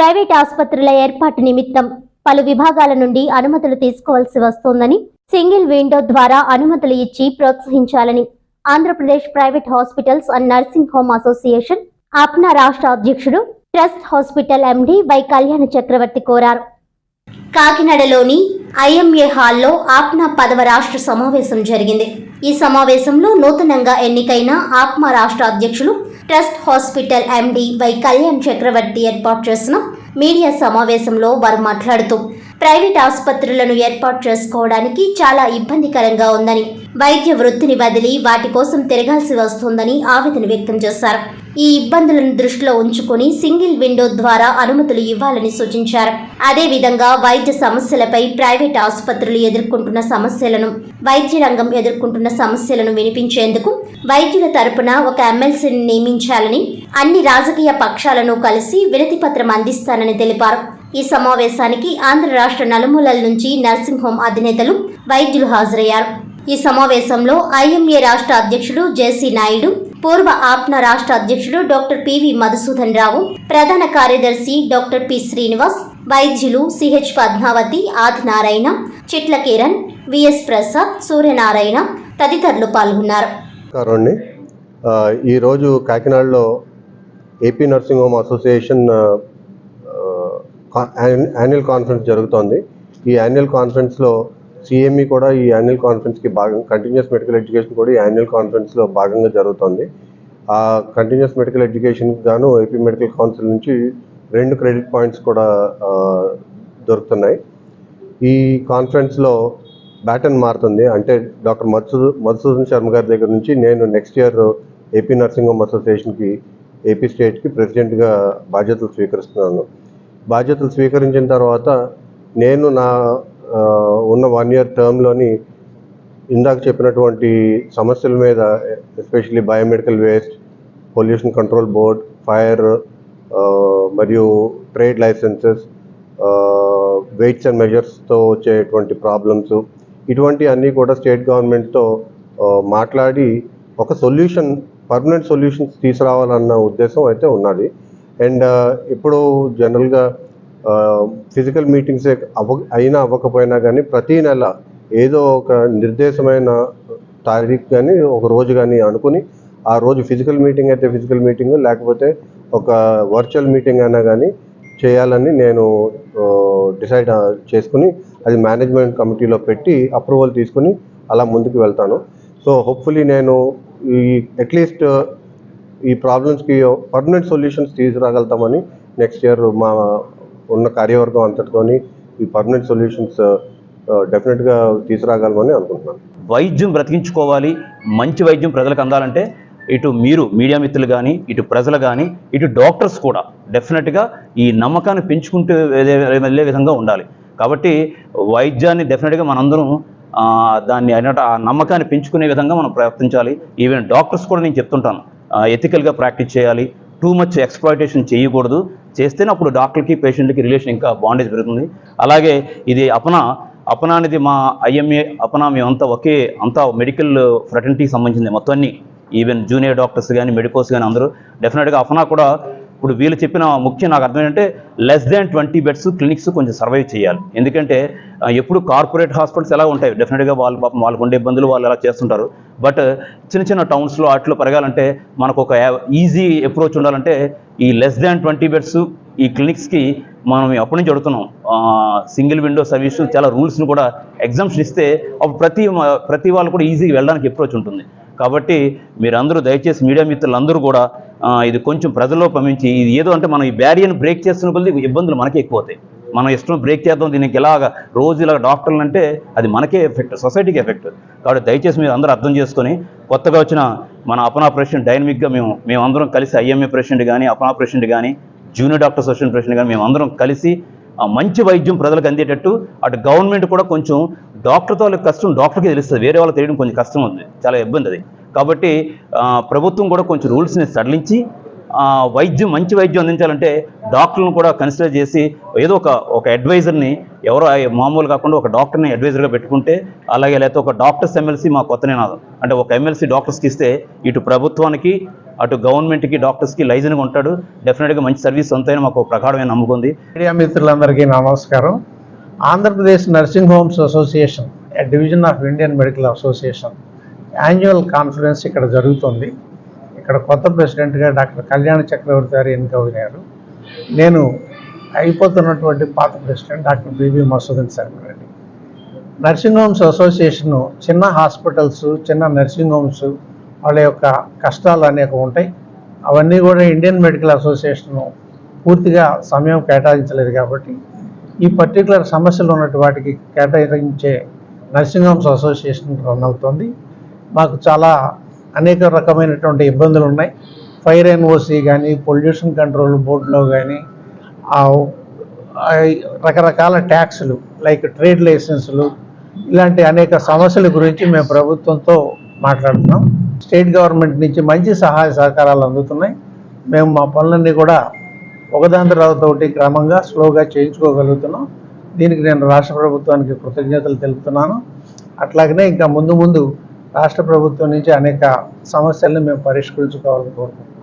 Private ఆసుపత్రుల ఏర్పాటు నిమిత్తం పలు విభాగాల నుండి అనుమతులు తీసుకోవాల్సి వస్తోందని సింగిల్ విండో ద్వారా అనుమతులు ఇచ్చి ప్రోత్సహించాలని Andhra Pradesh private hospitals and nursing home association APNA రాష్ట్ర అధ్యక్షుడు ట్రస్ట్ హాస్పిటల్ ఎండి వై కళ్యాణ చక్రవర్తి కోరారు. కాకినాడలోని ఐఎంఏ హాల్లో ఆప్నా పదవ రాష్ట్ర సమావేశం జరిగింది. ఈ సమావేశంలో నూతనంగా ఎన్నికైన ఆత్మ రాష్ట్ర అధ్యక్షులు trust hospital MD Y Kalyan Chakravarthi ఏర్పాటు చేసిన మీడియా సమావేశంలో వారు మాట్లాడుతూ ప్రైవేట్ ఆసుపత్రులను ఏర్పాటు చేసుకోవడానికి చాలా ఇబ్బందికరంగా ఉందని వైద్య వృత్తిని వదిలి వాటి కోసం తిరగాల్సి వస్తుందని ఆవేదన వ్యక్తం చేశారు. ఈ ఇబ్బందులను దృష్టిలో ఉంచుకొని సింగిల్ విండో ద్వారా అనుమతులు ఇవ్వాలని సూచించారు. అదేవిధంగా వైద్య సమస్యలపై ప్రైవేట్ ఆసుపత్రులు ఎదుర్కొంటున్న సమస్యలను వైద్య రంగం ఎదుర్కొంటున్న సమస్యలను వినిపించేందుకు వైద్యుల తరపున ఒక ఎమ్మెల్సీని నియమించాలని అన్ని రాజకీయ పక్షాలను కలిసి వినతి పత్రం అందిస్తానని తెలిపారు. ఈ సమావేశానికి ఆంధ్ర రాష్ట్ర నలుమూలల నుంచి నర్సింగ్ హోం అధినేతలు వైద్యులు హాజరయ్యారు. ఈ సమావేశంలో ఐఎంఏ రాష్ట్ర అధ్యక్షుడు జేసీ నాయుడు పూర్వ ఆప్న రాష్ట్ర అధ్యక్షుడు డాక్టర్ పివి మధుసూదన్ రావు ప్రధాన కార్యదర్శి డాక్టర్ పి శ్రీనివాస్ వైద్యులు సిహెచ్ పద్మావతి ఆదినారాయణ చిట్ల కిరణ్ విఎస్ ప్రసాద్ సూర్యనారాయణ తదితరులు పాల్గొన్నారు. ఈరోజు కాకినాడలో AP nursing home association annual conference జరుగుతోంది. ఈ యాన్యువల్ కాన్ఫరెన్స్లో సిఎంఈ కూడా ఈ యాన్యువల్ కాన్ఫరెన్స్కి భాగం కంటిన్యూస్ మెడికల్ ఎడ్యుకేషన్ కూడా ఈ యాన్యువల్ కాన్ఫరెన్స్లో భాగంగా జరుగుతుంది. ఆ కంటిన్యూస్ మెడికల్ ఎడ్యుకేషన్కి గాను ఏపీ మెడికల్ కౌన్సిల్ నుంచి రెండు క్రెడిట్ పాయింట్స్ కూడా దొరుకుతున్నాయి. ఈ కాన్ఫరెన్స్లో బ్యాటన్ మారుతుంది. అంటే డాక్టర్ మధుసూ మధుసూదన్ శర్మ గారి దగ్గర నుంచి నేను next year AP nursing home అసోసియేషన్కి AP స్టేట్కి ప్రెసిడెంట్గా బాధ్యతలు స్వీకరిస్తున్నాను. బాధ్యతలు స్వీకరించిన తర్వాత నేను నా ఉన్న వన్ ఇయర్ టర్మ్లోని ఇందాక చెప్పినటువంటి సమస్యల మీద especially biomedical waste pollution control board fire మరియు ట్రేడ్ లైసెన్సెస్ వెయిట్స్ అండ్ మెజర్స్తో వచ్చేటువంటి ప్రాబ్లమ్స్ ఇటువంటి అన్నీ కూడా స్టేట్ గవర్నమెంట్తో మాట్లాడి ఒక సొల్యూషన్ పర్మనెంట్ సొల్యూషన్స్ తీసుకురావాలన్న ఉద్దేశం అయితే ఉన్నది. అండ్ ఇప్పుడు జనరల్గా ఫిజికల్ మీటింగ్స్ అవ అయినా అవ్వకపోయినా కానీ ప్రతీ నెల ఏదో ఒక నిర్దేశమైన తారీఖు కానీ ఒక రోజు కానీ అనుకుని ఆ రోజు ఫిజికల్ మీటింగ్ అయితే ఫిజికల్ మీటింగ్ లేకపోతే ఒక వర్చువల్ మీటింగ్ అయినా కానీ చేయాలని నేను డిసైడ్ చేసుకుని అది మేనేజ్మెంట్ కమిటీలో పెట్టి అప్రూవల్ తీసుకుని అలా ముందుకు వెళ్తాను. సో హోప్ఫుల్లీ నేను ఈ అట్లీస్ట్ ఈ ప్రాబ్లమ్స్కి పర్మనెంట్ సొల్యూషన్స్ తీసుకురాగలుగుతామని నెక్స్ట్ ఇయర్ మా ఉన్న కార్యవర్గం అంతటితోని ఈ పర్మనెంట్ సొల్యూషన్స్ డెఫినెట్గా తీసుకురాగలమని అనుకుంటున్నాను. వైద్యం బ్రతికించుకోవాలి మంచి వైద్యం ప్రజలకు అందాలంటే ఇటు మీరు మీడియా మిత్రులు కానీ ఇటు ప్రజలు కానీ ఇటు డాక్టర్స్ కూడా డెఫినెట్గా ఈ నమ్మకాన్ని పెంచుకుంటూ వెళ్ళే- విధంగా ఉండాలి. కాబట్టి వైద్యాన్ని డెఫినెట్గా మనందరం దాన్ని అయినట్టు ఆ నమ్మకాన్ని పెంచుకునే విధంగా మనం ప్రయత్నించాలి. ఈవెన్ డాక్టర్స్ కూడా నేను చెప్తుంటాను ఎథికల్గా ప్రాక్టీస్ చేయాలి. టూ మచ్ ఎక్స్ప్లాయిటేషన్ చేయకూడదు. చేస్తేనే అప్పుడు డాక్టర్కి పేషెంట్కి రిలేషన్ ఇంకా బాండేజ్ పెరుగుతుంది. అలాగే ఇది అపన అపన అనేది మా ఐఎంఏ అపన మేమంతా ఒకే అంతా మెడికల్ ఫ్రటర్నిటీకి సంబంధించింది మొత్తం అన్ని ఈవెన్ జూనియర్ డాక్టర్స్ కానీ మెడికోస్ కానీ అందరూ. డెఫినెట్గా అపనా కూడా ఇప్పుడు వీళ్ళు చెప్పిన ముఖ్యం నాకు అర్థం ఏంటంటే less than twenty beds clinics కొంచెం సర్వైవ్ చేయాలి. ఎందుకంటే ఎప్పుడు కార్పొరేట్ హాస్పిటల్స్ ఎలా ఉంటాయి? డెఫినెట్గా వాళ్ళు పాపం వాళ్ళకు ఉండే ఇబ్బందులు వాళ్ళు ఎలా చేస్తుంటారు? బట్ చిన్న చిన్న టౌన్స్లో వాటిలో పెరగాలంటే మనకు ఒక ఈజీ అప్రోచ్ ఉండాలంటే ఈ లెస్ దాన్ ట్వంటీ బెడ్స్ ఈ క్లినిక్స్కి మనం అప్పటి నుంచి అడుగుతున్నాం? సింగిల్ విండో సర్వీస్ చాలా రూల్స్ని కూడా ఎగ్జామ్షన్ ఇస్తే అప్పుడు ప్రతి ప్రతి వాళ్ళు కూడా ఈజీగా వెళ్ళడానికి అప్రోచ్ ఉంటుంది. కాబట్టి మీరందరూ దయచేసి మీడియా మిత్రులందరూ కూడా ఇది కొంచెం ప్రజల్లో పంపించి ఇది ఏదో అంటే మనం ఈ బ్యారియర్ని బ్రేక్ చేస్తున్న కొద్దీ ఇబ్బందులు మనకి ఎక్కువ అవుతాయి మనం ఇష్టం బ్రేక్ చేద్దాం దీనికి ఇలాగ రోజు ఇలాగ డాక్టర్లు అంటే అది మనకే ఎఫెక్ట్ సొసైటీకి ఎఫెక్ట్. కాబట్టి దయచేసి మీరు అందరూ అర్థం చేసుకొని కొత్తగా వచ్చిన మన అపనా ప్రెసిడెంట్ డైనమిక్గా మేము మేమందరం కలిసి ఐఎంఏ ప్రెసిడెంట్ కానీ అపనా ప్రెసిడెంట్ కానీ జూనియర్ డాక్టర్ అసోసియేషన్ ప్రెసిడెంట్ కానీ మేము అందరం కలిసి మంచి వైద్యం ప్రజలకు అందేటట్టు అటు గవర్నమెంట్ కూడా కొంచెం డాక్టర్తో వాళ్ళకి కష్టం డాక్టర్కి తెలుస్తుంది వేరే వాళ్ళకి తెలియడం కొంచెం కష్టం ఉంది చాలా ఇబ్బంది అది. కాబట్టి ప్రభుత్వం కూడా కొంచెం రూల్స్ని సడలించి వైద్యం మంచి వైద్యం అందించాలంటే డాక్టర్లను కూడా కన్సిడర్ చేసి ఏదో ఒక ఒక అడ్వైజర్ని ఎవరో మామూలు కాకుండా ఒక డాక్టర్ని అడ్వైజర్గా పెట్టుకుంటే అలాగే లేకపోతే ఒక డాక్టర్స్ ఎమ్మెల్సీ మా కొత్త నినాదం. అంటే ఒక ఎమ్మెల్సీ డాక్టర్స్కి ఇస్తే ఇటు ప్రభుత్వానికి అటు గవర్నమెంట్కి డాక్టర్స్కి లైజన్గా ఉంటాడు. డెఫినెట్గా మంచి సర్వీస్ ఉంటాయని మాకు ప్రగాఢమైన నమ్ముకుంది మీడియా మిత్రులందరికీ నమస్కారం. Andhra Pradesh nursing homes association division of Indian medical association annual conference ఇక్కడ జరుగుతుంది. ఇక్కడ కొత్త ప్రెసిడెంట్గా డాక్టర్ కళ్యాణ చక్రవర్తి గారు ఎన్నికయ్యారు. నేను అయిపోతున్నటువంటి పాత president doctor BB Masudan Sharma Reddy nursing homes association చిన్న హాస్పిటల్స్ చిన్న నర్సింగ్ హోమ్స్ వాళ్ళ యొక్క కష్టాలు అనేక ఉంటాయి. అవన్నీ కూడా ఇండియన్ మెడికల్ అసోసియేషన్ పూర్తిగా సమయం కేటాయించలేదు కాబట్టి ఈ పర్టికులర్ సమస్యలు ఉన్నటువంటి వాటికి కేటాయించే నర్సింగ్ హోమ్స్ అసోసియేషన్ రన్ అవుతుంది. మాకు చాలా అనేక రకమైనటువంటి ఇబ్బందులు ఉన్నాయి. ఫైర్ ఎన్ఓసి కానీ పొల్యూషన్ కంట్రోల్ బోర్డులో కానీ రకరకాల ట్యాక్సులు లైక్ ట్రేడ్ లైసెన్సులు ఇలాంటి అనేక సమస్యల గురించి మేము ప్రభుత్వంతో మాట్లాడుతున్నాం. స్టేట్ గవర్నమెంట్ నుంచి మంచి సహాయ సహకారాలు అందుతున్నాయి. మేము మా పనులన్నీ కూడా ఒకదాని తర్వాత ఒకటి క్రమంగా స్లోగా చేయించుకోగలుగుతున్నాం. దీనికి నేను రాష్ట్ర ప్రభుత్వానికి కృతజ్ఞతలు తెలుపుతున్నాను. అట్లాగనే ఇంకా ముందు ముందు రాష్ట్ర ప్రభుత్వం నుంచి అనేక సమస్యలను మేము పరిష్కరించుకోవాలని కోరుకుంటున్నాం.